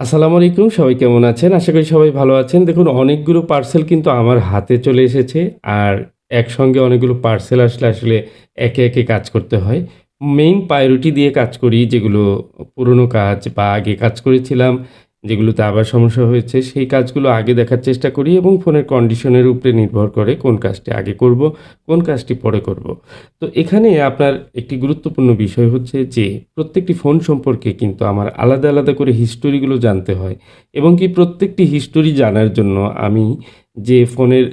আসসালামু আলাইকুম, সবাই কেমন আছেন? আশা করি সবাই ভালো আছেন। দেখুন, অনেকগুলো পার্সেল কিন্তু আমার হাতে চলে এসেছে আর একসঙ্গে অনেকগুলো পার্সেল আসলে আসলে একে একে কাজ করতে হয়। মেইন প্রায়োরিটি দিয়ে কাজ করি যেগুলো পুরনো কাজ বা আগে কাজ করেছিলাম। যেগুলোতে আবার সমস্যা হয়েছে, সেই কাজগুলো আগে দেখার চেষ্টা করি এবং ফোনের কন্ডিশনের উপরে নির্ভর করে কোন কাজটি আগে করব, কোন কাজটি পরে করব। তো এখানে আপনার একটি গুরুত্বপূর্ণ বিষয় হচ্ছে যে, প্রত্যেকটি ফোন সম্পর্কে কিন্তু আমার আলাদা আলাদা করে হিস্টোরিগুলো জানতে হয় এবং কি প্রত্যেকটি হিস্টোরি জানার জন্য আমি যে ফোনের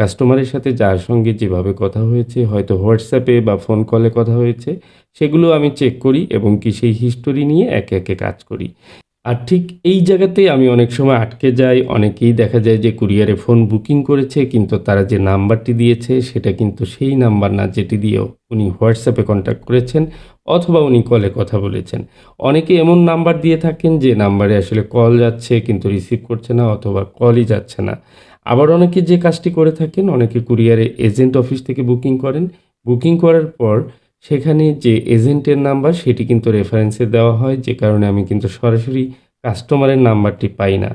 কাস্টমারের সাথে যার সঙ্গে যেভাবে কথা হয়েছে, হয়তো হোয়াটসঅ্যাপে বা ফোন কলে কথা হয়েছে, সেগুলো আমি চেক করি এবং কি সেই হিস্টোরি নিয়ে একে একে কাজ করি। আর ঠিক এই জায়গাতেই আমি অনেক সময় আটকে যাই। অনেকেই দেখা যায় যে কুরিয়ারে ফোন বুকিং করেছে, কিন্তু তারা যে নাম্বারটি দিয়েছে সেটা কিন্তু সেই নাম্বার না যেটি দিয়েও উনি হোয়াটসঅ্যাপে কন্ট্যাক্ট করেছেন অথবা উনি কলে কথা বলেছেন। অনেকে এমন নাম্বার দিয়ে থাকেন যে নাম্বারে আসলে কল যাচ্ছে কিন্তু রিসিভ করছে না অথবা কলই যাচ্ছে না। আবার অনেকে যে কাজটি করে থাকেন, অনেকে কুরিয়ারে এজেন্ট অফিস থেকে বুকিং করেন। বুকিং করার পর সেখানে যে এজেন্টের নাম্বার, সেটি কিন্তু রেফারেন্সে দেওয়া হয়, যে কারণে আমি কিন্তু সরাসরি কাস্টমারের নাম্বারটি পাই না।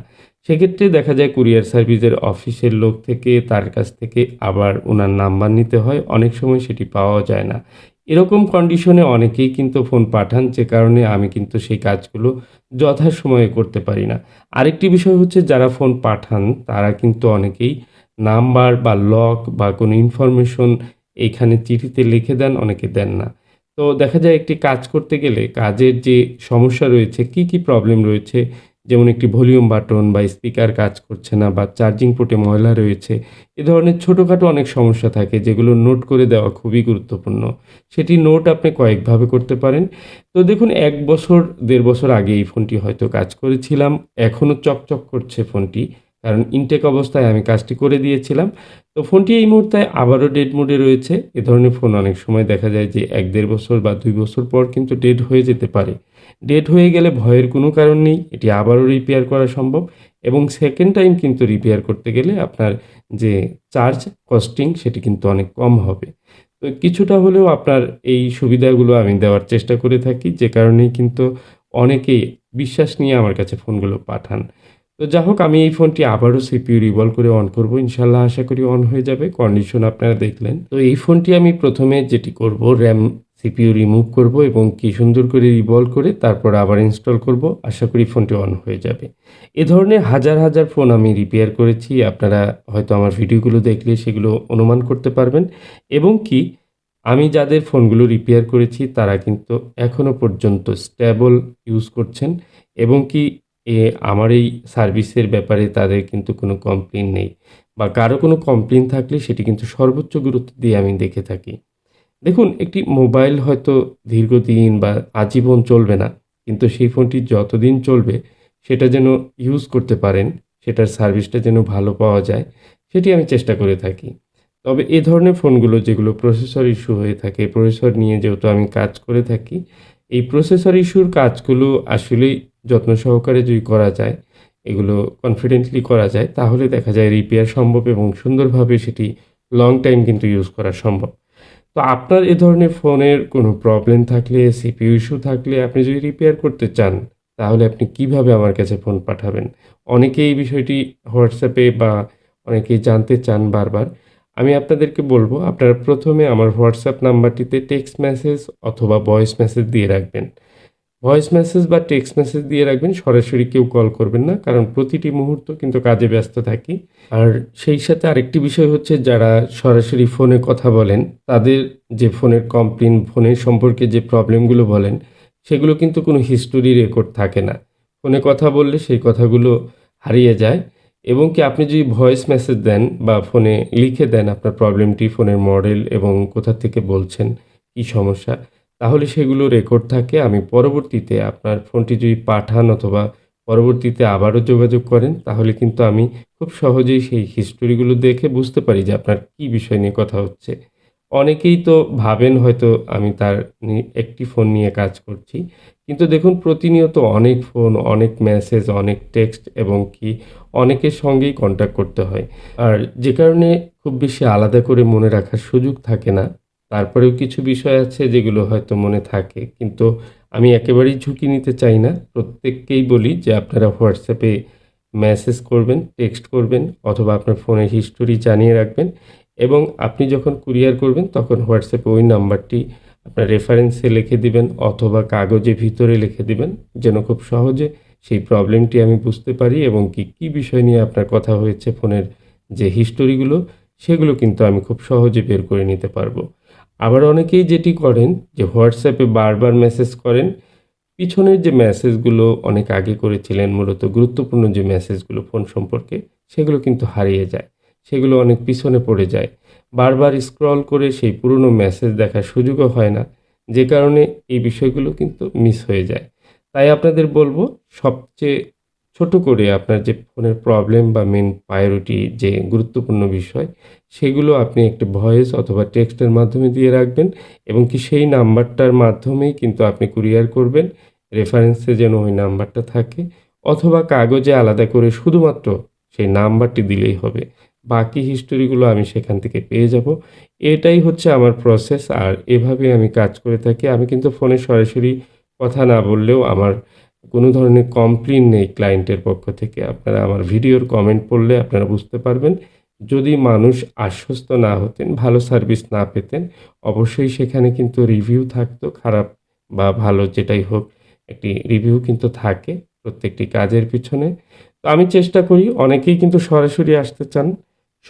সেক্ষেত্রে দেখা যায় কুরিয়ার সার্ভিসের অফিসের লোক থেকে, তার কাছ থেকে আবার ওনার নাম্বার নিতে হয়, অনেক সময় সেটি পাওয়া যায় না। এরকম কন্ডিশনে অনেকেই কিন্তু ফোন পাঠান, যে কারণে আমি কিন্তু সেই কাজগুলো যথাসময়ে করতে পারি না। আরেকটি বিষয় হচ্ছে, যারা ফোন পাঠান, তারা কিন্তু অনেকেই নাম্বার বা লক বা কোনো ইনফরমেশন এইখানে চিঠিতে লিখে দেন, অনেকে দেন না। তো দেখা যায় একটি কাজ করতে গেলে কাজের যে সমস্যা রয়েছে, কি কি প্রবলেম রয়েছে? যেমন একটি ভলিউম বাটন বা স্পিকার কাজ করছে না বা চার্জিং পোর্টে ময়লা রয়েছে, এ ধরনের ছোটোখাটো অনেক সমস্যা থাকে যেগুলো নোট করে দেওয়া খুবই গুরুত্বপূর্ণ। সেটি নোট আপনি কয়েকভাবে করতে পারেন। তো দেখুন, এক বছর, দেড় বছর আগে এই ফোনটি হয়তো কাজ করেছিলাম, এখনও চকচক করছে ফোনটি কারণ ইনটেক অবস্থায় আমি কাজটি করে দিয়েছিলাম। তো ফোনটি এই মুহূর্তে আবারও ডেড মোডে রয়েছে। এ ধরনের ফোন অনেক সময় দেখা যায় যে এক দেড় বছর বা দুই বছর পর কিন্তু ডেড হয়ে যেতে পারে। ডেড হয়ে গেলে ভয়ের কোনো কারণ নেই, এটি আবারও রিপেয়ার করা সম্ভব এবং সেকেন্ড টাইম কিন্তু রিপেয়ার করতে গেলে আপনার যে চার্জ কস্টিং সেটি কিন্তু অনেক কম হবে। তো কিছুটা হলেও আপনার এই সুবিধাগুলো আমি দেওয়ার চেষ্টা করে থাকি, যে কারণেই কিন্তু অনেকেই বিশ্বাস নিয়ে আমার কাছে ফোনগুলো পাঠান। তো যা হোক, আমি এই ফোনটি আবারও সিপিউ রিভলভ করে অন করব। ইনশাল্লাহ আশা করি অন হয়ে যাবে। কন্ডিশন আপনারা দেখলেন। তো এই ফোনটি আমি প্রথমে যেটি করব, র্যাম সিপিইউ রিমুভ করব এবং কি সুন্দর করে রিভলভ করে তারপর আবার ইনস্টল করব। আশা করি ফোনটি অন হয়ে যাবে। এ ধরনের হাজার হাজার ফোন আমি রিপেয়ার করেছি। আপনারা হয়তো আমার ভিডিওগুলো দেখলে সেগুলো অনুমান করতে পারবেন। এবং কি, আমি যাদের ফোনগুলো রিপেয়ার করেছি তারা কিন্তু এখনও পর্যন্ত স্ট্যাবল ইউজ করছেন। এবং কি এ আমার এই সার্ভিসের ব্যাপারে তাদের কিন্তু কোনো কমপ্লেন নেই। বা কারও কোনো কমপ্লেন থাকলে সেটি কিন্তু সর্বোচ্চ গুরুত্ব দিয়ে আমি দেখে থাকি। দেখুন, একটি মোবাইল হয়তো দীর্ঘদিন বা আজীবন চলবে না, কিন্তু সেই ফোনটি যতদিন চলবে, সেটা যেন ইউজ করতে পারেন, সেটার সার্ভিসটা যেন ভালো পাওয়া যায়, সেটি আমি চেষ্টা করে থাকি। তবে এ ধরনের ফোনগুলো যেগুলো প্রসেসর ইস্যু হয়ে থাকে প্রসেসর নিয়ে যেহেতু আমি কাজ করে থাকি, এই প্রসেসর ইস্যুর কাজগুলো আসলেই যত্ন সহকারে যদি করা যায়, এগুলো কনফিডেন্টলি করা যায়, তাহলে দেখা যায় রিপেয়ার সম্ভব এবং সুন্দরভাবে সেটি লং টাইম কিন্তু ইউজ করা সম্ভব। তো আপনার এ ধরনের ফোনের কোনো প্রবলেম থাকলে সিপিইউ ইস্যু থাকলে আপনি যদি রিপেয়ার করতে চান, তাহলে আপনি কীভাবে আমার কাছে ফোন পাঠাবেন? অনেকে এই বিষয়টি হোয়াটসঅ্যাপে বা অনেকেই জানতে চান বারবার। আমি আপনাদেরকে বলব, আপনারা প্রথমে আমার হোয়াটসঅ্যাপ নাম্বারটিতে টেক্সট মেসেজ অথবা ভয়েস মেসেজ দিয়ে রাখবেন। ভয়েস মেসেজ বা টেক্সট মেসেজ দিয়ে রাখবেন, সরাসরি কেউ কল করবেন না, কারণ প্রতিটি মুহূর্ত কিন্তু কাজে ব্যস্ত থাকি। আর সেই সাথে আরেকটি বিষয় হচ্ছে, যারা সরাসরি ফোনে কথা বলেন, তাদের যে ফোনের কমপ্লেন ফোনের সম্পর্কে যে প্রবলেমগুলো বলেন, সেগুলো কিন্তু কোনো হিস্টোরি রেকর্ড থাকে না। ফোনে কথা বললে সেই কথাগুলো হারিয়ে যায়। এবং কি আপনি যদি ভয়েস মেসেজ দেন বা ফোনে লিখে দেন আপনার প্রবলেমটি ফোনের মডেল এবং কোথা থেকে বলছেন, কী সমস্যা তাহলে সেগুলো রেকর্ড থাকে। আমি পরবর্তীতে আপনার ফোনটি যদি পাঠান অথবা পরবর্তীতে আবারও যোগাযোগ করেন, তাহলে কিন্তু আমি খুব সহজেই সেই হিস্টোরিগুলো দেখে বুঝতে পারি যে আপনার কী বিষয় নিয়ে কথা হচ্ছে। অনেকেই তো ভাবেন হয়তো আমি তার একটি ফোন নিয়ে কাজ করছি। কিন্তু দেখুন, প্রতিনিয়ত অনেক ফোন অনেক মেসেজ অনেক টেক্সট এবং কি অনেকের সঙ্গেই কন্ট্যাক্ট করতে হয়। আর যে কারণে খুব বেশি আলাদা করে মনে রাখার সুযোগ থাকে না। তারপরেও কিছু বিষয় আছে যেগুলো হয়তো মনে থাকে, কিন্তু আমি একেবারেই ঝুঁকি নিতে চাই না। প্রত্যেককেই বলি যে আপনারা হোয়াটসঅ্যাপে মেসেজ করবেন টেক্সট করবেন, অথবা আপনার ফোনের হিস্টোরি জানিয়ে রাখবেন এবং আপনি যখন কুরিয়ার করবেন তখন হোয়াটসঅ্যাপে ওই নাম্বারটি আপনার রেফারেন্সে লিখে দিবেন অথবা কাগজে ভিতরে লিখে দিবেন, যেন খুব সহজে সেই প্রবলেমটি আমি বুঝতে পারি এবং কি, কী বিষয় নিয়ে আপনার কথা হয়েছে ফোনের যে হিস্টোরিগুলো সেগুলো কিন্তু আমি খুব সহজে বের করে নিতে পারব। আবার অনেকেই যেটি করেন যে হোয়াটসঅ্যাপে বারবার মেসেজ করেন। পিছনের যে মেসেজগুলো অনেক আগে করেছিলেন, মূলত গুরুত্বপূর্ণ যে মেসেজগুলো ফোন সম্পর্কে, সেগুলো কিন্তু হারিয়ে যায়, সেগুলো অনেক পিছনে পড়ে যায়। বারবার স্ক্রল করে সেই পুরনো মেসেজ দেখার সুযোগও হয় না, যে কারণে এই বিষয়গুলো কিন্তু মিস হয়ে যায়। তাই আপনাদের বলব, সবচেয়ে ছোট করে আপনার যে ফোনের প্রবলেম বা মেন প্রায়োরিটি যে গুরুত্বপূর্ণ বিষয়, সেগুলো আপনি একটা ভয়েস অথবা টেক্সটের মাধ্যমে দিয়ে রাখবেন এবং কি সেই নাম্বারটার মাধ্যমেই কিন্তু আপনি কুরিয়ার করবেন রেফারেন্সে যেন ওই নাম্বারটা থাকে অথবা কাগজে আলাদা করে শুধুমাত্র সেই নাম্বারটি দিলেই হবে। বাকি হিস্টোরিগুলো আমি সেখান থেকে পেয়ে যাব। এটাই হচ্ছে আমার প্রসেস আর এভাবে আমি কাজ করে থাকি। আমি কিন্তু ফোনে সরাসরি কথা না বললেও আমার কোনো ধরনের কমপ্লেন নেই ক্লায়েন্টের পক্ষ থেকে। আপনারা আমার ভিডিওর কমেন্ট পড়লে আপনারা বুঝতে পারবেন। যদি মানুষ আশ্বস্ত না হতেন, ভালো সার্ভিস না পেতেন, অবশ্যই সেখানে কিন্তু রিভিউ থাকতো, খারাপ বা ভালো যেটাই হোক, একটি রিভিউ কিন্তু থাকে প্রত্যেকটি কাজের পিছনে। তো আমি চেষ্টা করি, অনেকেই কিন্তু সরাসরি আসতে চান।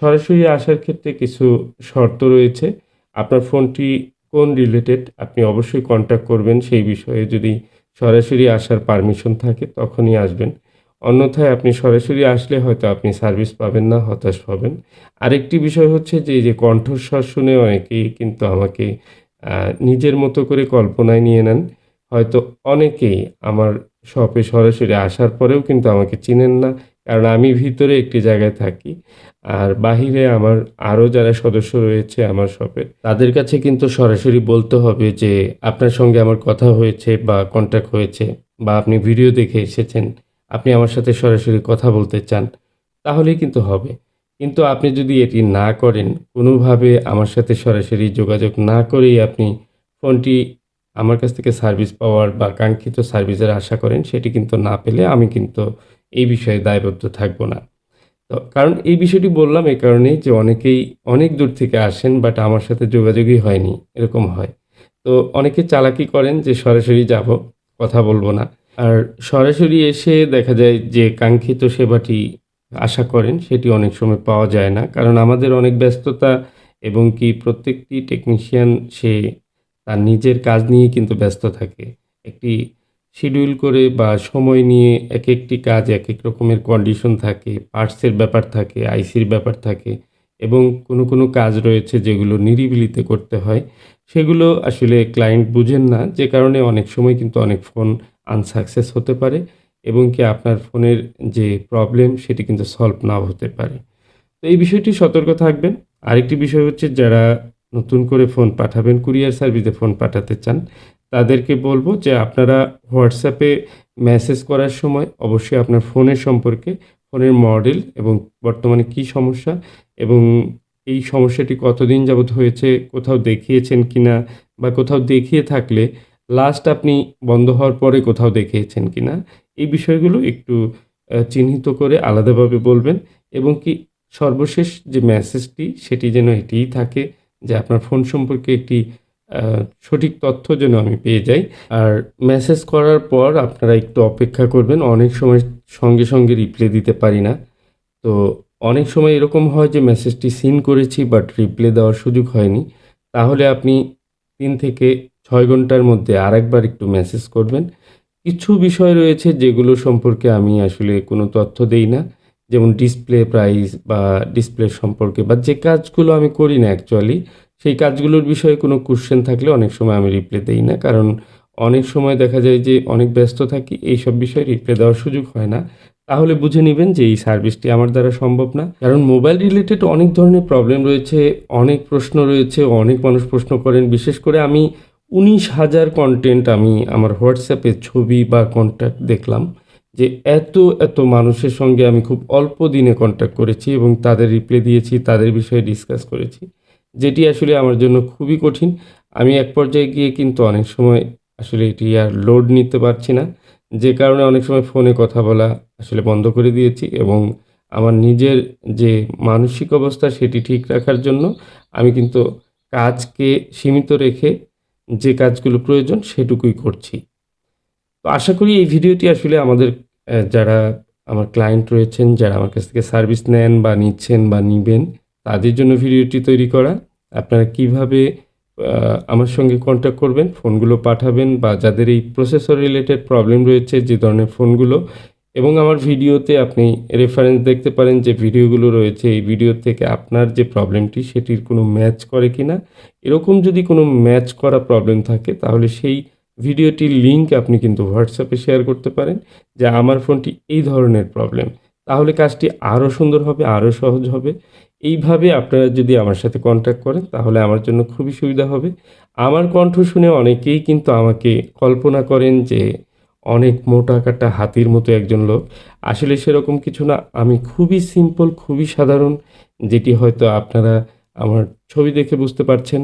সরাসরি আসার ক্ষেত্রে কিছু শর্ত রয়েছে। আপনার ফোনটি কোন রিলেটেড আপনি অবশ্যই কন্ট্যাক্ট করবেন। সেই বিষয়ে যদি সরাসরি আসার পারমিশন থাকে, তখনই আসবেন। অন্যথায় আপনি সরাসরি আসলে হয়তো আপনি সার্ভিস পাবেন না, হতাশ পাবেন আরেকটি বিষয় হচ্ছে যে যে কণ্ঠস্বর শুনে অনেকেই কিন্তু আমাকে নিজের মতো করে কল্পনায় নিয়ে নেন। হয়তো অনেকেই আমার শপে সরাসরি আসার পরেও কিন্তু আমাকে চিনেন না কারণ আমি ভিতরে একটি জায়গায় থাকি, আর বাহিরে আমার আরও যারা সদস্য রয়েছে আমার শপে তাদের কাছে কিন্তু সরাসরি বলতে হবে যে আপনার সঙ্গে আমার কথা হয়েছে বা কন্ট্যাক্ট হয়েছে বা আপনি ভিডিও দেখে এসেছেন, আপনি আমার সাথে সরাসরি কথা বলতে চান, তাহলেই কিন্তু হবে। কিন্তু আপনি যদি এটি না করেন, কোনোভাবে আমার সাথে সরাসরি যোগাযোগ না করেই আপনি ফোনটি আমার কাছ থেকে সার্ভিস পাওয়ার বা কাঙ্ক্ষিত সার্ভিসের আশা করেন, সেটি কিন্তু না পেলে আমি কিন্তু এই বিষয়ে দায়বদ্ধ থাকব না। তো কারণ এই বিষয়টি বললাম এই কারণেই যে অনেকেই অনেক দূর থেকে আসেন বাট আমার সাথে যোগাযোগই হয়নি, এরকম হয়। তো অনেকে চালাকি করেন যে সরাসরি যাব, কথা বলব না। আর সরাসরি এসে দেখা যায় যে কাঙ্ক্ষিত সেবাটি আশা করেন সেটি অনেক সময় পাওয়া যায় না। কারণ আমাদের অনেক ব্যস্ততা এবং কি প্রত্যেকটি টেকনিশিয়ান সে তার নিজের কাজ নিয়ে কিন্তু ব্যস্ত থাকে। একটি শিডিউল করে বা সময় নিয়ে এক একটি কাজ এক এক রকমের কন্ডিশন থাকে পার্টসের ব্যাপার থাকে আইসির ব্যাপার থাকে এবং কোনো কোনো কাজ রয়েছে যেগুলো নিরিবিলিতে করতে হয়। সেগুলো আসলে ক্লায়েন্ট বুঝেন না, যে কারণে অনেক সময় কিন্তু অনেক ফোন আনসাকসেস হতে পারে এবং কি আপনার ফোনের যে প্রবলেম সেটি কিন্তু সলভ নাও হতে পারে। তো এই বিষয়টি সতর্ক থাকবেন। আরেকটি বিষয় হচ্ছে যারা নতুন করে ফোন পাঠাবেন কুরিয়ার সার্ভিসে ফোন পাঠাতে চান তাদেরকে বলব যে আপনারা হোয়াটসঅ্যাপে মেসেজ করার সময় অবশ্যই আপনার ফোনের সম্পর্কে, ফোনের মডেল এবং বর্তমানে কি সমস্যা এবং এই সমস্যাটি কতদিন যাবত হয়েছে, কোথাও দেখিয়েছেন কিনা বা কোথাও দেখিয়ে থাকলে লাস্ট আপনি বন্ধ হওয়ার পরে কোথাও দেখিয়েছেন কিনা, এই বিষয়গুলো একটু চিহ্নিত করে আলাদাভাবে বলবেন এবং কি সর্বশেষ যে মেসেজটি সেটি যেন এটিই থাকে যে আপনার ফোন সম্পর্কে একটি সঠিক তথ্য যেন আমি পেয়ে যাই। আর মেসেজ করার পর আপনারা একটু অপেক্ষা করবেন, অনেক সময় সঙ্গে সঙ্গে রিপ্লাই দিতে পারি না। তো অনেক সময় এরকম হয় যে মেসেজটি সিন করেছি বাট রিপ্লাই দেওয়ার সুযোগ হয়নি। তাহলে আপনি তিন থেকে ছয় ঘণ্টার মধ্যে আরেকবার একটু মেসেজ করবেন। কিছু বিষয় রয়েছে যেগুলো সম্পর্কে আমি আসলে কোনো তথ্য দেই না। যেমন ডিসপ্লে প্রাইস বা ডিসপ্লে সম্পর্কে বা যে কাজগুলো আমি করি না অ্যাকচুয়ালি সেই কাজগুলোর বিষয়ে কোনো কোশ্চেন থাকলে অনেক সময় আমি রিপ্লাই দেই না। কারণ অনেক সময় দেখা যায় যে অনেক ব্যস্ত থাকি এই সব বিষয়ে রিপ্লাই দেওয়ার সুযোগ হয় না। তাহলে বুঝে নেবেন যে এই সার্ভিসটি আমার দ্বারা সম্ভব না। কারণ মোবাইল রিলেটেড অনেক ধরনের প্রবলেম রয়েছে, অনেক প্রশ্ন রয়েছে, অনেক মানুষ প্রশ্ন করেন। বিশেষ করে আমি উনিশ হাজার কন্টেন্ট আমি আমার হোয়াটসঅ্যাপে ছবি বা কন্ট্যাক্ট দেখলাম যে এত এত মানুষের সঙ্গে আমি খুব অল্প দিনে কন্ট্যাক্ট করেছি এবং তাদের রিপ্লাই দিয়েছি, তাদের বিষয়ে ডিসকাস করেছি। যেটি আসলে আমার জন্য খুবই কঠিন। আমি এক পর্যায়ে গিয়ে কিন্তু অনেক সময় আসলে এটি আর লোড নিতে পারছি না। যে কারণে অনেক সময় ফোনে কথা বলা আসলে বন্ধ করে দিয়েছি এবং আমার নিজের যে মানসিক অবস্থা সেটি ঠিক রাখার জন্য আমি কিন্তু কাজকে সীমিত রেখে যে কাজগুলো প্রয়োজন সেটুকুই করছি। তো আশা করি এই ভিডিওটি আসলে আমাদের যারা আমার ক্লায়েন্ট রয়েছেন, যারা আমার কাছ থেকে সার্ভিস নেন বা নিচ্ছেন বা নিবেন তাদের জন্য ভিডিওটি তৈরি করা। আপনারা কীভাবে আমার সঙ্গে কন্ট্যাক্ট করবেন, ফোনগুলো পাঠাবেন বা যাদের এই প্রসেসর রিলেটেড প্রবলেম রয়েছে, যে ধরনের ফোনগুলো, এবং আমার ভিডিওতে আপনি রেফারেন্স দেখতে পারেন যে ভিডিওগুলো রয়েছে, এই ভিডিও থেকে আপনার যে প্রবলেমটি সেটির কোনো ম্যাচ করে কি না এরকম যদি কোনো ম্যাচ করা প্রবলেম থাকে, তাহলে সেই ভিডিওটির লিঙ্ক আপনি কিন্তু হোয়াটসঅ্যাপে শেয়ার করতে পারেন, যে আমার ফোনটি এই ধরনের প্রবলেম তাহলে কাজটি আরও সুন্দর হবে আরও সহজ হবে। এইভাবে আপনারা যদি আমার সাথে কন্ট্যাক্ট করেন, তাহলে আমার জন্য খুবই সুবিধা হবে। আমার কণ্ঠ শুনে অনেকেই কিন্তু আমাকে কল্পনা করেন যে অনেক মোটা কাটা হাতির মতো একজন লোক। আসলে সেরকম কিছু না। আমি খুবই সিম্পল খুবই সাধারণ, যেটি হয়তো আপনারা আমার ছবি দেখে বুঝতে পারছেন।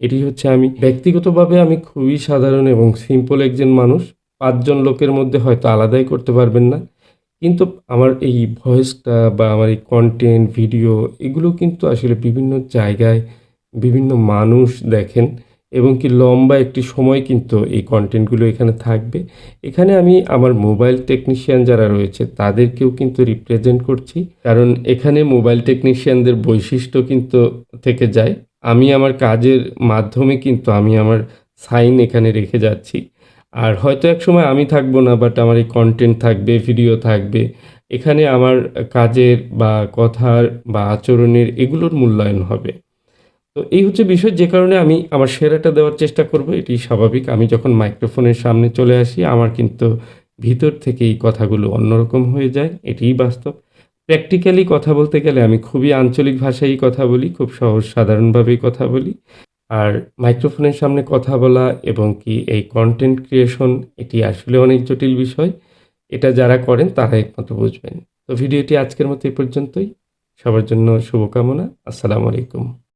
এটি হচ্ছে আমি। ব্যক্তিগতভাবে আমি খুবই সাধারণ এবং সিম্পল একজন মানুষ। পাঁচজন লোকের মধ্যে হয়তো আলাদাই করতে পারবেন না। কিন্তু আমার এই ভয়েসটা বা আমার এই কন্টেন্ট ভিডিও এগুলো কিন্তু আসলে বিভিন্ন জায়গায় বিভিন্ন মানুষ দেখেন এবং কি লম্বা একটি সময় কিন্তু এই কন্টেন্টগুলো এখানে থাকবে। এখানে আমি আমার মোবাইল টেকনিশিয়ান যারা রয়েছে তাদেরকেও কিন্তু রিপ্রেজেন্ট করছি। কারণ এখানে মোবাইল টেকনিশিয়ানদের বৈশিষ্ট্য কিন্তু থেকে যায়। আমি আমার কাজের মাধ্যমে কিন্তু আমি আমার সাইন এখানে রেখে যাচ্ছি। আর হয়তো এক সময় আমি থাকব না বাট আমার এই কন্টেন্ট থাকবে ভিডিও থাকবে। এখানে আমার কাজের বা কথার বা আচরণের এগুলোর মূল্যায়ন হবে। তো এই হচ্ছে বিষয়, যে কারণে আমি আমার সেরাটা দেওয়ার চেষ্টা করব, এটি স্বাভাবিক। আমি যখন মাইক্রোফোনের সামনে চলে আসি, আমার কিন্তু ভিতর থেকে এই কথাগুলো অন্যরকম হয়ে যায়, এটিই বাস্তব। প্র্যাকটিক্যালি কথা বলতে গেলে আমি খুবই আঞ্চলিক ভাষায় কথা বলি, খুব সহজ সাধারণভাবেই কথা বলি। আর মাইক্রোফোনের সামনে কথা বলা এবং কি এই কন্টেন্ট ক্রিয়েশন এটি আসলে অনেক জটিল বিষয়। এটা যারা করেন তারা একমাত্র বুঝবেন। তো ভিডিওটি আজকের মতো এই পর্যন্তই। সবার জন্য শুভকামনা। আসসালামু আলাইকুম।